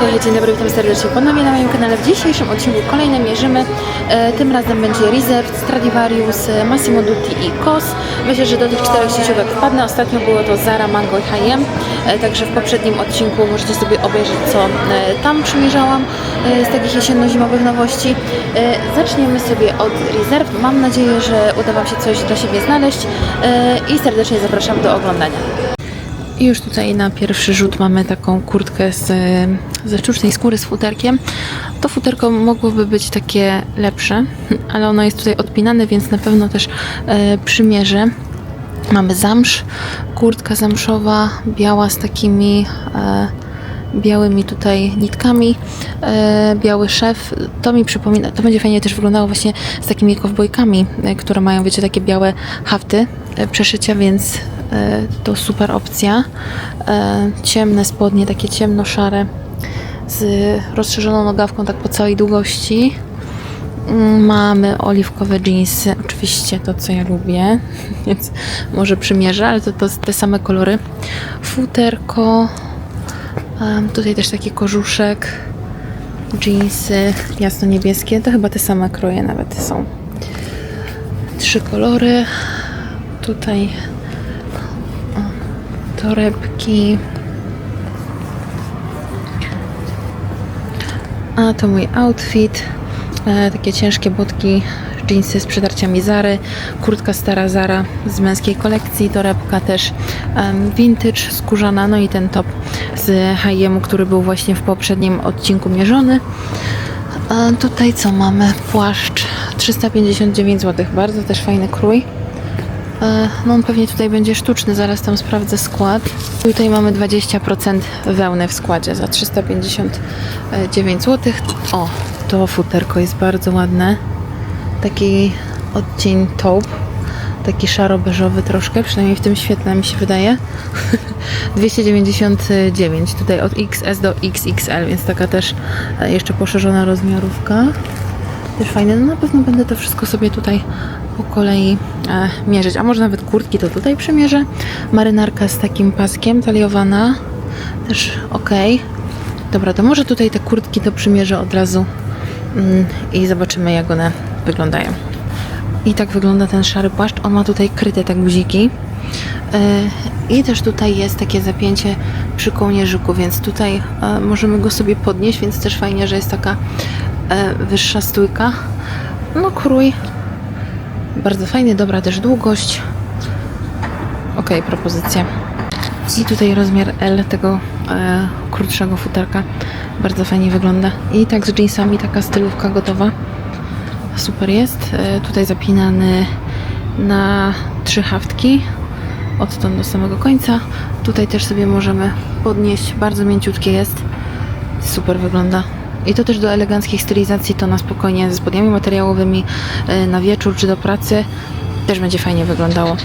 Dzień dobry, witam serdecznie ponownie na moim kanale. W dzisiejszym odcinku kolejne mierzymy. E, tym razem będzie Reserved, Stradivarius, e, Massimo Dutti i COS. Myślę, że do tych czterech sieciówek wpadnę. Ostatnio było to Zara, Mango i H&M. E, także w poprzednim odcinku możecie sobie obejrzeć, co tam przymierzałam z takich jesienno-zimowych nowości. Zaczniemy sobie od Reserved. Mam nadzieję, że uda Wam się coś dla siebie znaleźć i serdecznie zapraszam do oglądania. I już tutaj na pierwszy rzut mamy taką kurtkę z, ze sztucznej skóry z futerkiem. To futerko mogłoby być takie lepsze, ale ono jest tutaj odpinane, więc na pewno też e, przymierzę. Mamy zamsz, kurtka zamszowa, biała z takimi e, białymi tutaj nitkami, e, biały szef. To mi przypomina, to będzie fajnie też wyglądało właśnie z takimi kowbojkami, e, które mają, wiecie, takie białe hafty e, przeszycia, więc to super opcja. Ciemne spodnie, takie ciemno-szare z rozszerzoną nogawką tak po całej długości. Mm, Mamy oliwkowe jeansy, oczywiście to co ja lubię, więc może przymierzę, ale to, to te same kolory. Futerko, em, tutaj też taki kożuszek, jeansy jasno-niebieskie, to chyba te same kroje nawet są. Trzy kolory, tutaj torebki. A to mój outfit. E, takie ciężkie botki, jeansy z przydarciami Zary, kurtka stara Zara z męskiej kolekcji, torebka też em, vintage, skórzana, no i ten top z który był właśnie w poprzednim odcinku mierzony. A tutaj co mamy? Płaszcz 359 zł, bardzo też fajny krój. E, No on pewnie tutaj będzie sztuczny, zaraz tam sprawdzę skład. Tutaj mamy 20% wełny w składzie za 359 zł. O, to futerko jest bardzo ładne. Taki odcień taupe, taki szaro-beżowy troszkę, przynajmniej w tym świetle mi się wydaje. 299 tutaj od XS do XXL, więc taka też e, jeszcze poszerzona rozmiarówka. Też fajne. No na pewno będę to wszystko sobie tutaj po kolei e, mierzyć. A może nawet kurtki to tutaj przymierzę. Marynarka z takim paskiem, taliowana. Też ok. Dobra, to może tutaj te kurtki to przymierzę od razu mm, i zobaczymy jak one wyglądają. I tak wygląda ten szary płaszcz. On ma tutaj kryte tak guziki. E, I też tutaj jest takie zapięcie przy kołnierzyku, więc tutaj e, możemy go sobie podnieść, więc też fajnie, że jest taka e, wyższa stójka. No krój bardzo fajny, dobra też długość. Ok, propozycja. I tutaj rozmiar L tego krótszego futerka bardzo fajnie wygląda. I tak z jeansami taka stylówka gotowa. Super jest. E, tutaj zapinany na trzy haftki odtąd do samego końca. Tutaj też sobie możemy podnieść. Bardzo mięciutkie jest. Super wygląda. I to też do eleganckich stylizacji, to na spokojnie ze spodniami materiałowymi e, na wieczór czy do pracy też będzie fajnie wyglądało.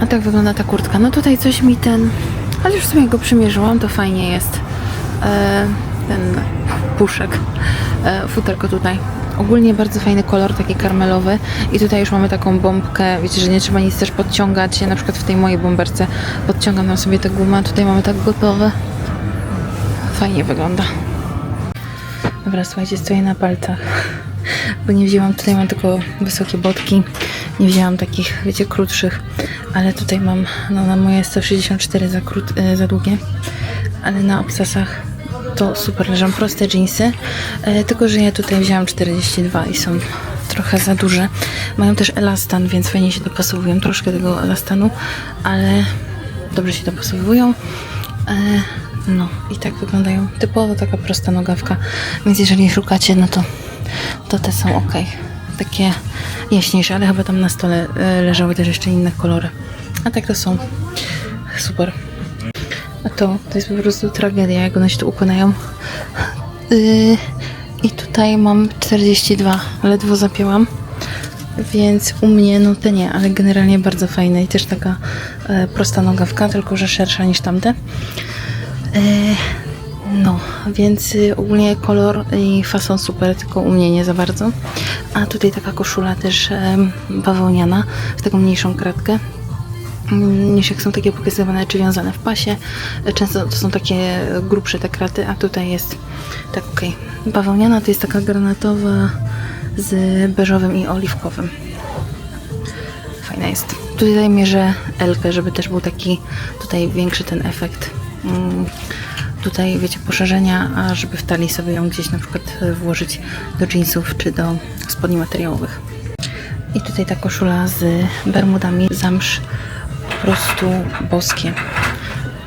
A tak wygląda ta kurtka. No tutaj coś mi ten, ale już sobie go przymierzyłam, to fajnie jest. E, ten puszek, futerko tutaj. Ogólnie bardzo fajny kolor, taki karmelowy i tutaj już mamy taką bombkę, wiecie, że nie trzeba nic też podciągać. Ja na przykład w tej mojej bomberce podciągam nam sobie tę gumę, tutaj mamy tak gotowe. Fajnie wygląda. Dobra, słuchajcie, stoję na palcach, bo nie wzięłam, tutaj mam tylko wysokie botki, nie wzięłam takich, wiecie, krótszych, ale tutaj mam, no na moje 164 za, krót, e, za długie, ale na obsasach to super leżą proste jeansy, e, tylko że ja tutaj wzięłam 42 i są trochę za duże. Mają też elastan, więc fajnie się dopasowują, troszkę tego elastanu, ale dobrze się dopasowują. E, no i tak wyglądają. Typowo taka prosta nogawka, więc jeżeli szukacie, no to, to te są ok. Takie jaśniejsze, ale chyba tam na stole e, leżały też jeszcze inne kolory. A tak to są super. A to, to jest po prostu tragedia, jak one się tu układają. Yy, I tutaj mam 42, ledwo zapięłam. Więc u mnie, no te nie, ale generalnie bardzo fajne i też taka e, prosta nogawka, tylko że szersza niż tamte. E, no, więc y, ogólnie kolor i fason super, tylko u mnie nie za bardzo. A tutaj taka koszula też em, bawełniana w taką mniejszą kratkę. Niż jak są takie pokazywane czy wiązane w pasie. Często to są takie grubsze te kraty, a tutaj jest tak okej. Bawełniana to jest taka granatowa z beżowym i oliwkowym. Fajna jest. Tutaj mierzę Elkę, żeby też był taki tutaj większy ten efekt. Mm, Tutaj wiecie poszerzenia, a żeby w talii sobie ją gdzieś na przykład włożyć do jeansów czy do spodni materiałowych. I tutaj ta koszula z bermudami zamsz prostu boskie.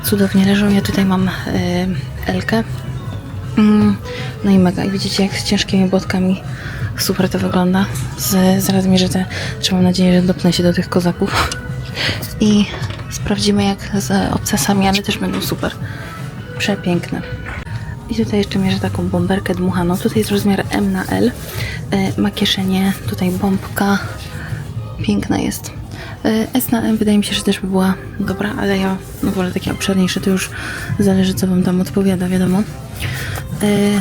Cudownie leżą. Ja tutaj mam e, Elkę. Mm, No i mega. I widzicie jak z ciężkimi botkami super to wygląda. Z, zaraz mierzę te, czy mam nadzieję, że dopnę się do tych kozaków. I sprawdzimy jak z obcasami, ale też będą super. Przepiękne. I tutaj jeszcze mierzę taką bomberkę dmuchaną. Tutaj jest rozmiar M na L. E, ma kieszenie, tutaj bombka. Piękna jest. E, S na M wydaje mi się, że też by była dobra, ale ja wolę takie obszerniejsze. To już zależy, co Wam tam odpowiada, wiadomo. E,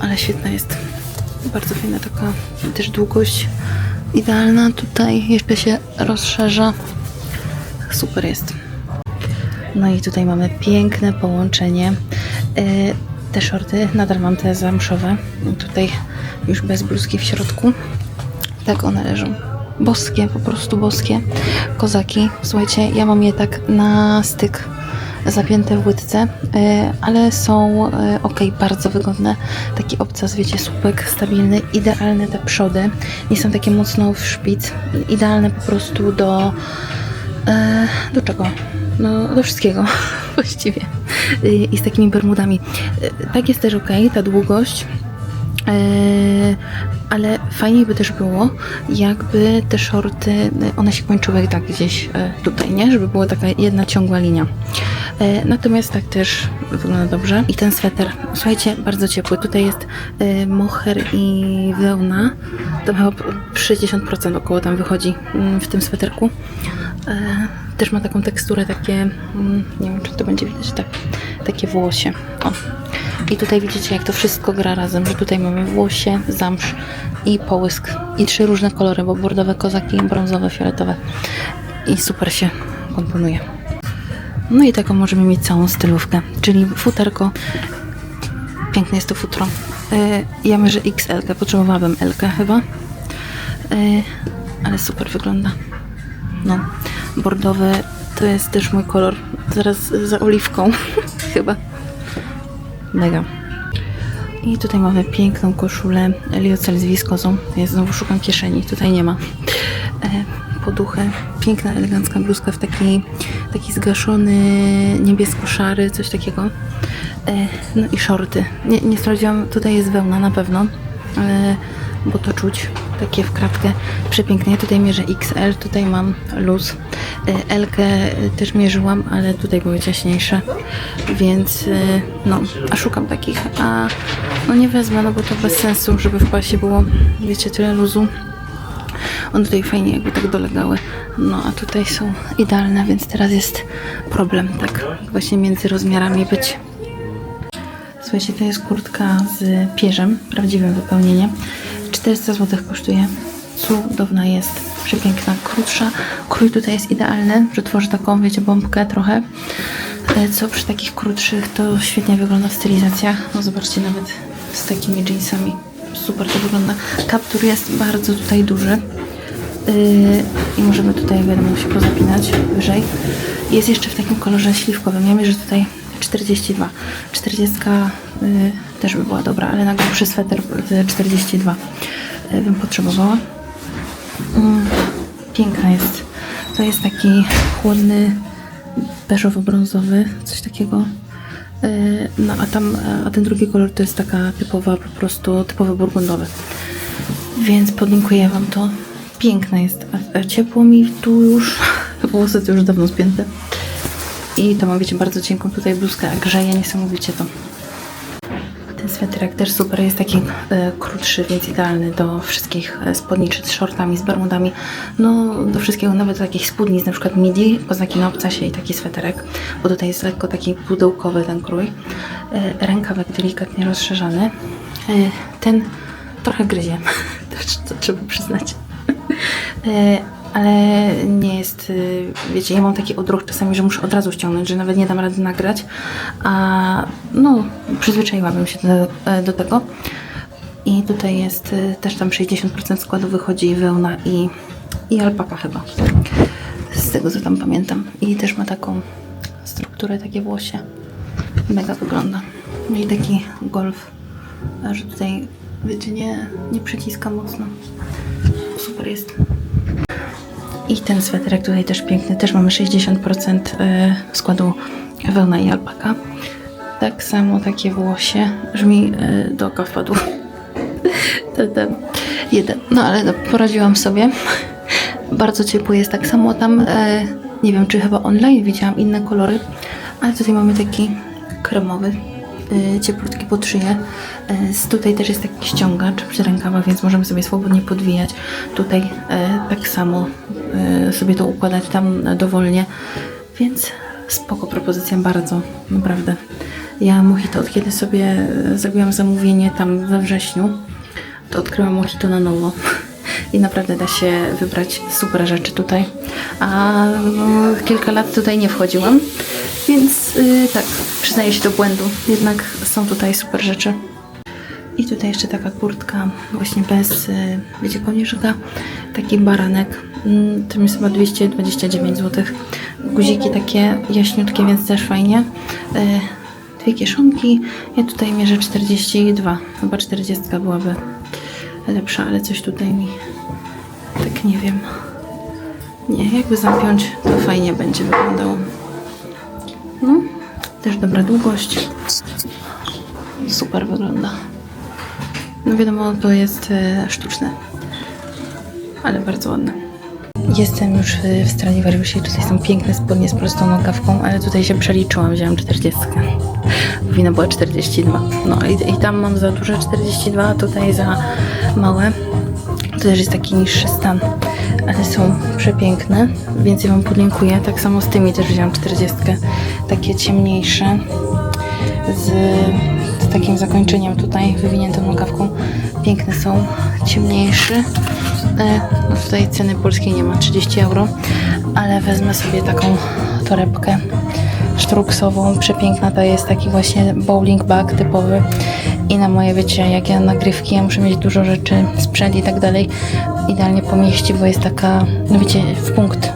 ale świetna jest. Bardzo fajna taka też długość idealna. Tutaj jeszcze się rozszerza. Super jest. No i tutaj mamy piękne połączenie. Yy, Te shorty, nadal mam te zamszowe. Tutaj już bez bluzki w środku. Tak one leżą. Boskie, po prostu boskie. Kozaki. Słuchajcie, ja mam je tak na styk zapięte w łydce, yy, ale są yy, ok, bardzo wygodne. Taki obcas, wiecie, słupek stabilny, idealne te przody. Nie są takie mocno w szpic. Idealne po prostu do E, do czego? No, do wszystkiego właściwie. I z takimi bermudami. Tak jest też ok, ta długość. E, ale fajniej by też było, jakby te shorty, e, one się kończyły tak gdzieś e, tutaj, nie? Żeby była taka jedna ciągła linia. Natomiast tak też wygląda dobrze. I ten sweter, słuchajcie, bardzo ciepły. Tutaj jest moher i wełna. To chyba 60% około tam wychodzi mm, w tym sweterku. Też ma taką teksturę, takie, mm, nie wiem czy to będzie widać, tak, takie włosie. O. I tutaj widzicie jak to wszystko gra razem, że tutaj mamy włosie, zamsz i połysk. I trzy różne kolory, bo bordowe kozaki, brązowe, fioletowe. I super się komponuje. No i taką możemy mieć całą stylówkę, czyli futerko. Piękne jest to futro. E, Ja mierzę XL, potrzebowałabym L chyba. E, Ale super wygląda. No, bordowy to jest też mój kolor. Zaraz za oliwką chyba. Mega. I tutaj mamy piękną koszulę Liocel z wiskozą. Ja znowu szukam kieszeni, tutaj nie ma. E, poduchę. Piękna, elegancka bluzka w taki, taki zgaszony niebiesko-szary, coś takiego. E, no i shorty. Nie, nie sprawdziłam, tutaj jest wełna na pewno, bo to czuć. Takie w kratkę. Przepiękne. Ja tutaj mierzę XL, tutaj mam luz. E, Elkę też mierzyłam, ale tutaj były ciaśniejsze, więc e, no, a szukam takich, a no nie wezmę, no bo to bez sensu, żeby w pasie było, wiecie, tyle luzu. One tutaj fajnie jakby tak dolegały. No a tutaj są idealne, więc teraz jest problem, tak właśnie między rozmiarami być. Słuchajcie, to jest kurtka z pierzem, prawdziwym wypełnieniem. 400 zł kosztuje. Cudowna jest, przepiękna, krótsza. Krój tutaj jest idealny, że tworzy taką, wiecie, bombkę trochę. E, Co przy takich krótszych to świetnie wygląda w stylizacjach. No zobaczcie, nawet z takimi jeansami. Super to wygląda. Kaptur jest bardzo tutaj duży. Yy, I możemy tutaj, wiadomo, się pozapinać wyżej. Jest jeszcze w takim kolorze śliwkowym. Ja mierzę tutaj 42. 40 yy, też by była dobra, ale na grubszy sweter yy, 42 yy, bym potrzebowała. Mm, piękna jest. To jest taki chłodny, beżowo-brązowy, coś takiego. Yy, No a tam, a ten drugi kolor to jest taka typowa, po prostu typowy burgundowy. Więc podlinkuję Wam to. Piękna jest. Ciepło mi tu już. Włosy to już dawno spięte. I to ma, wiecie, bardzo cienką tutaj bluzkę, a grzeje niesamowicie to. Ten sweterek też super, jest taki e, krótszy, więc idealny do wszystkich e, spódniczy z shortami, z bermudami. No, do wszystkiego, nawet do takich spódnic, na przykład midi, kozaki na obcasie i taki sweterek, bo tutaj jest lekko taki pudełkowy ten krój. E, rękawek delikatnie rozszerzany. E, ten trochę gryzie, to, to trzeba przyznać. E, ale nie jest, y, wiecie, ja mam taki odruch czasami, że muszę od razu ściągnąć, że nawet nie dam rady nagrać, a no, przyzwyczaiłabym się do, e, do tego. I tutaj jest y, też tam 60% składu wychodzi wełna i, i alpaka chyba. Z tego co tam pamiętam. I też ma taką strukturę, takie włosie. Mega wygląda. No i taki golf, że tutaj wiecie, nie, nie przyciska mocno. Super jest. I ten sweterek tutaj też piękny, też mamy 60% y, składu wełna i alpaka. Tak samo takie włosie, że mi y, do oka ten jeden. No ale poradziłam sobie. Bardzo ciepło jest tak samo tam. E, nie wiem, czy chyba online widziałam inne kolory, ale tutaj mamy taki kremowy, e, cieplutki pod szyję. Z tutaj też jest taki ściągacz przy rękawach, więc możemy sobie swobodnie podwijać. Tutaj e, tak samo sobie to układać tam dowolnie, więc spoko propozycja bardzo, naprawdę. Ja Mojito, od kiedy sobie zrobiłam zamówienie tam we wrześniu, to odkryłam Mojito na nowo. I naprawdę da się wybrać super rzeczy tutaj. A no, kilka lat tutaj nie wchodziłam, więc y, tak, przyznaję się do błędu. Jednak są tutaj super rzeczy. I tutaj jeszcze taka kurtka, właśnie bez, y, wiecie, kołnierzyka. Taki baranek. Mm, To jest chyba 229 zł. Guziki takie jaśniutkie, więc też fajnie. Y, Dwie kieszonki. Ja tutaj mierzę 42. Chyba 40 byłaby lepsza, ale coś tutaj mi tak nie wiem. Nie, jakby zapiąć, to fajnie będzie wyglądało. No, też dobra długość. Super wygląda. No wiadomo, to jest e, sztuczne, ale bardzo ładne. Jestem już e, w Stradivariusie tutaj są piękne spodnie z prostą nogawką, ale tutaj się przeliczyłam, wzięłam 40. Powinna była 42. No i, i tam mam za duże 42, a tutaj za małe. To też jest taki niższy stan, ale są przepiękne, więc ja Wam podlinkuję. Tak samo z tymi też wziąłam 40, takie ciemniejsze, z, z takim zakończeniem tutaj, wywiniętą nogawką. Piękne są, ciemniejszy. E, no tutaj ceny polskiej nie ma, 30 euro, ale wezmę sobie taką torebkę sztruksową, przepiękna to jest taki właśnie bowling bag typowy i na moje, wiecie, jak ja nagrywki, ja muszę mieć dużo rzeczy, sprzęt i tak dalej, idealnie pomieści, bo jest taka, no wiecie, w punkt,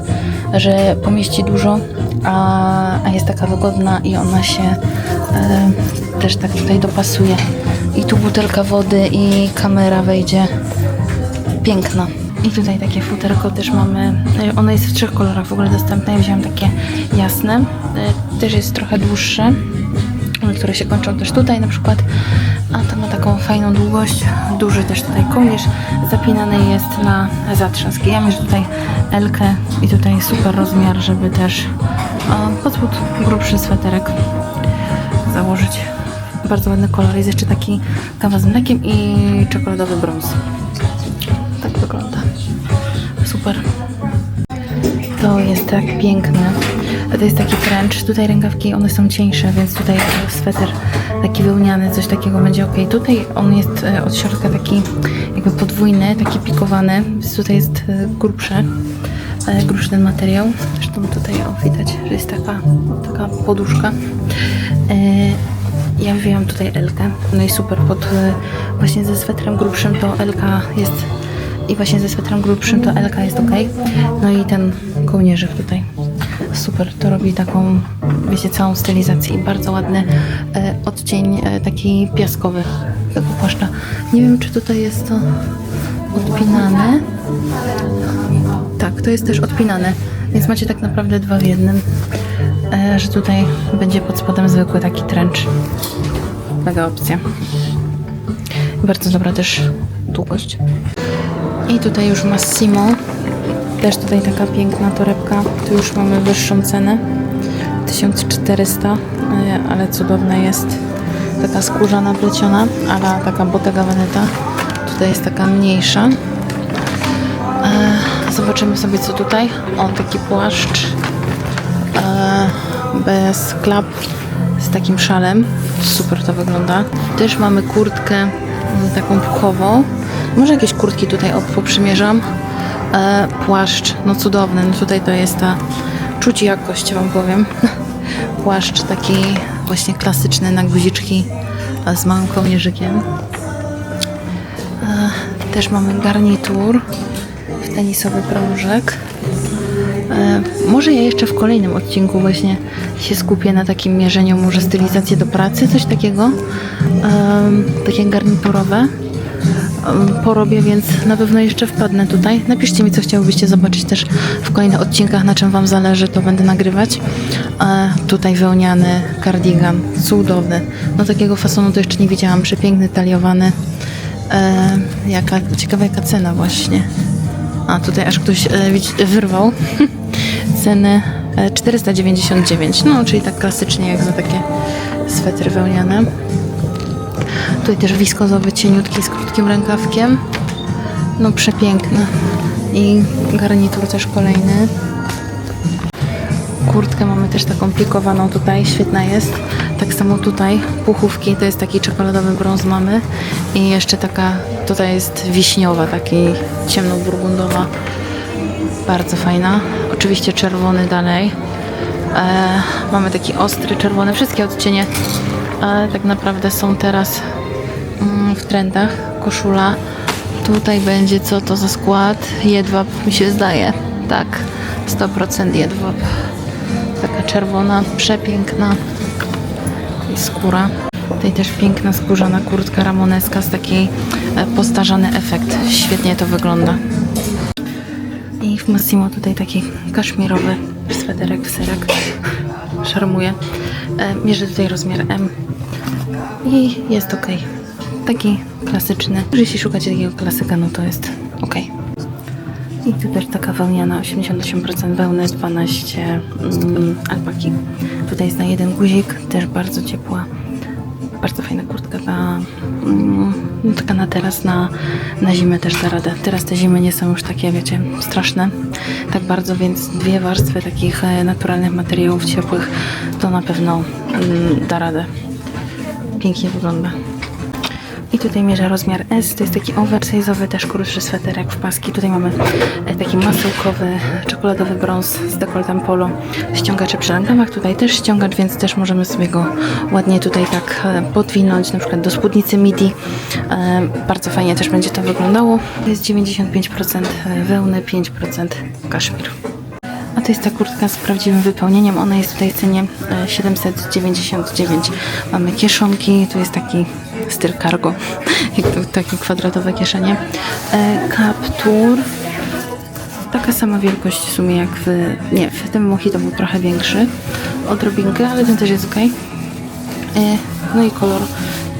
że pomieści dużo, a, a jest taka wygodna i ona się e, też tak tutaj dopasuje. I tu butelka wody i kamera wejdzie. Piękna. I tutaj takie futerko też mamy. e, Ono jest w trzech kolorach w ogóle dostępne. Ja wziąłem takie jasne. E, Też jest trochę dłuższe, które się kończą też tutaj na przykład. A to ma taką fajną długość. Duży też tutaj kołnierz. Zapinany jest na zatrzask. Ja mierzę tutaj Elkę i tutaj super rozmiar, żeby też pod grubszy sweterek założyć. Bardzo ładny kolor. Jest jeszcze taki kawa z mlekiem i czekoladowy brąz. Tak wygląda. Super. To jest tak piękne. To jest taki trench. Tutaj rękawki, one są cieńsze, więc tutaj sweter taki wełniany, coś takiego będzie ok. Tutaj on jest e, od środka taki jakby podwójny, taki pikowany, więc tutaj jest e, grubszy. e, Grubszy ten materiał. Zresztą tutaj o, widać, że jest taka, taka poduszka. E, ja wzięłam tutaj Elkę. No i super, pod e, właśnie ze swetrem grubszym to Elka jest i właśnie ze swetrem grubszym to Elka jest ok. No i ten kołnierzyk tutaj. Super, to robi taką, wiecie, całą stylizację i bardzo ładny e, odcień e, taki piaskowy tego płaszcza. Nie wiem, czy tutaj jest to odpinane. Tak, to jest też odpinane, więc macie tak naprawdę dwa w jednym. E, że tutaj będzie pod spodem zwykły taki trench. Mega opcja. Bardzo dobra też długość. I tutaj już Massimo. Też tutaj taka piękna torebka. Tu już mamy wyższą cenę. 1400, e, ale cudowna jest. Taka skórzana, pleciona, ale taka Bottega Veneta. Tutaj jest taka mniejsza. E, Zobaczymy sobie co tutaj. O, taki płaszcz e, bez klap z takim szalem. Super to wygląda. Też mamy kurtkę mm, taką puchową. Może jakieś kurtki tutaj poprzymierzam. E, płaszcz, no cudowny. No tutaj to jest ta czuć jakość, wam powiem. Płaszcz taki właśnie klasyczny na guziczki e, z małym kołnierzykiem. E, też mamy garnitur w tenisowy krążek. E, może ja jeszcze w kolejnym odcinku właśnie się skupię na takim mierzeniu, może stylizację do pracy, coś takiego, Em, takie garniturowe porobię, więc na pewno jeszcze wpadnę tutaj. Napiszcie mi, co chciałbyście zobaczyć też w kolejnych odcinkach, na czym Wam zależy, to będę nagrywać. E, tutaj wełniany kardigan, cudowny. No takiego fasonu to jeszcze nie widziałam, przepiękny, taliowany. E, jaka, ciekawa jaka cena właśnie. A tutaj aż ktoś e, wyrwał ceny e, 499, no czyli tak klasycznie jak za takie swetry wełniane. Tutaj też wiskozowy, cieniutki z krótkim rękawkiem. No przepiękny. I garnitur też kolejny. Kurtkę mamy też taką plikowaną tutaj, świetna jest. Tak samo tutaj puchówki, to jest taki czekoladowy brąz mamy. I jeszcze taka, tutaj jest wiśniowa, taki ciemnoburgundowa. Bardzo fajna. Oczywiście czerwony dalej. E, mamy taki ostry czerwony. Wszystkie odcienie e, tak naprawdę są teraz w trendach. Koszula. Tutaj będzie co to za skład? Jedwab mi się zdaje. Tak, 100% jedwab. Taka czerwona, przepiękna skóra. Tutaj też piękna skórzana kurtka ramoneska z takiej e, postarzany efekt. Świetnie to wygląda. I w Massimo tutaj taki kaszmirowy sweterek w serek. Szarmuje. Mierzę tutaj rozmiar M. I jest ok. Taki klasyczny. Jeśli szukacie takiego klasyka, no to jest ok. I tu też taka wełniana, 88% wełny, 12 mm, alpaki. Tutaj jest na jeden guzik, też bardzo ciepła. Bardzo fajna kurtka, ta, mm, no taka na teraz, na, na zimę też da radę. Teraz te zimy nie są już takie, wiecie, straszne tak bardzo, więc dwie warstwy takich e, naturalnych materiałów ciepłych to na pewno mm, da radę. Pięknie wygląda. I tutaj mierzę rozmiar S, to jest taki oversize'owy, też krótszy sweterek w paski. Tutaj mamy e, taki masełkowy, czekoladowy brąz z dekoltem polo. Ściągacze przy rękawach, tutaj też ściągacz, więc też możemy sobie go ładnie tutaj tak e, podwinąć, na przykład do spódnicy midi. E, Bardzo fajnie też będzie to wyglądało. To jest 95% wełny, 5% kaszmir. To jest ta kurtka z prawdziwym wypełnieniem. Ona jest tutaj w cenie e, 799. Mamy kieszonki, tu jest taki styl cargo, to, takie kwadratowe kieszenie. E, kaptur. Taka sama wielkość w sumie jak w... Nie, w tym mojito był trochę większy. Odrobinkę, ale ten też jest ok. E, no i kolor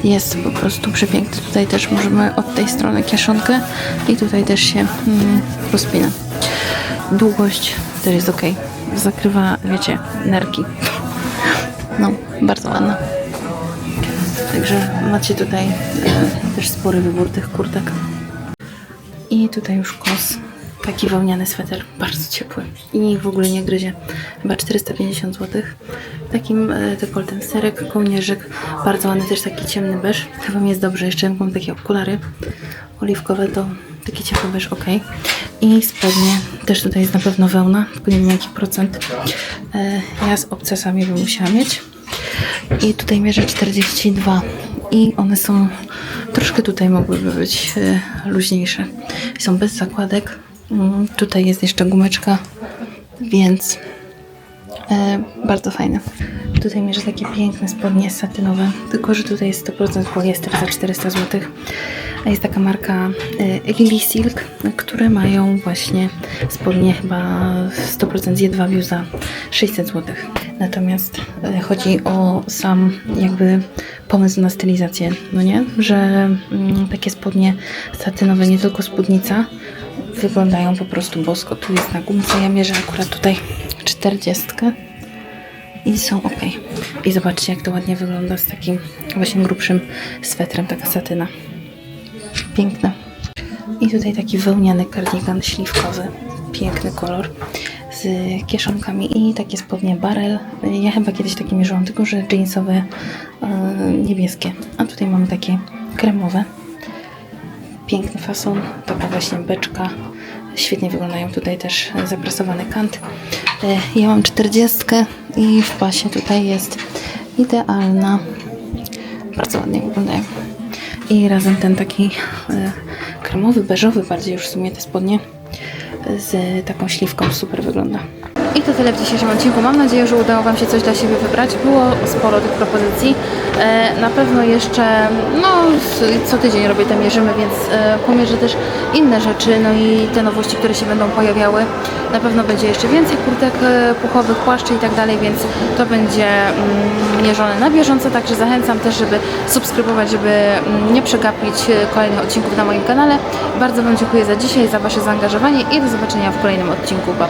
jest po prostu przepiękny. Tutaj też możemy od tej strony kieszonkę i tutaj też się mm, rozpina. Długość też jest ok. Zakrywa, wiecie, nerki. No, bardzo ładna. Także macie tutaj e, też spory wybór tych kurtek. I tutaj już kos. Taki wełniany sweter, bardzo ciepły i w ogóle nie gryzie. Chyba 450 zł. Takim e, dekoltem serek, kołnierzyk, bardzo ładny też taki ciemny beż. Chyba mi jest dobrze, jeszcze mam takie okulary oliwkowe, to taki ciepły beż ok. I spodnie, też tutaj jest na pewno wełna, tylko nie wiem jaki procent. E, ja z obcasami bym musiała mieć. I tutaj mierzę 42 i one są troszkę tutaj mogłyby być e, luźniejsze. Są bez zakładek. Mm, Tutaj jest jeszcze gumeczka, więc bardzo fajne. Tutaj mierzę takie piękne spodnie satynowe, tylko że tutaj jest 100% poliester za 400 zł. A jest taka marka e, Lily Silk, które mają właśnie spodnie chyba 100% z jedwabiu za 600 zł. Natomiast e, chodzi o sam jakby pomysł na stylizację, no nie? Że mm, takie spodnie satynowe, nie tylko spódnica, wyglądają po prostu bosko. Tu jest na gumce, ja mierzę akurat tutaj 40 i są ok. I zobaczcie, jak to ładnie wygląda z takim właśnie grubszym swetrem, taka satyna. Piękne. I tutaj taki wełniany kardigan śliwkowy. Piękny kolor. Z kieszonkami i takie spodnie barel. Ja chyba kiedyś takie mierzyłam, tylko że jeansowe, e, niebieskie. A tutaj mamy takie kremowe. Piękny fason. Taka właśnie beczka Świetnie wyglądają tutaj też e, zaprasowany kant. E, Ja mam 40 i w pasie tutaj jest idealna. Bardzo ładnie wyglądają. I razem ten taki e, kremowy, beżowy bardziej już w sumie te spodnie z taką śliwką super wygląda. I to tyle w dzisiejszym odcinku. Mam nadzieję, że udało Wam się coś dla siebie wybrać. Było sporo tych propozycji. E, na pewno jeszcze, no, co tydzień robię te mierzymy, więc e, pomierzę też inne rzeczy, no i te nowości, które się będą pojawiały. Na pewno będzie jeszcze więcej kurtek e, puchowych, płaszczy i tak dalej, więc to będzie mm, mierzone na bieżąco, także zachęcam też, żeby subskrybować, żeby mm, nie przegapić kolejnych odcinków na moim kanale. Bardzo Wam dziękuję za dzisiaj, za Wasze zaangażowanie i do zobaczenia w kolejnym odcinku. Pa.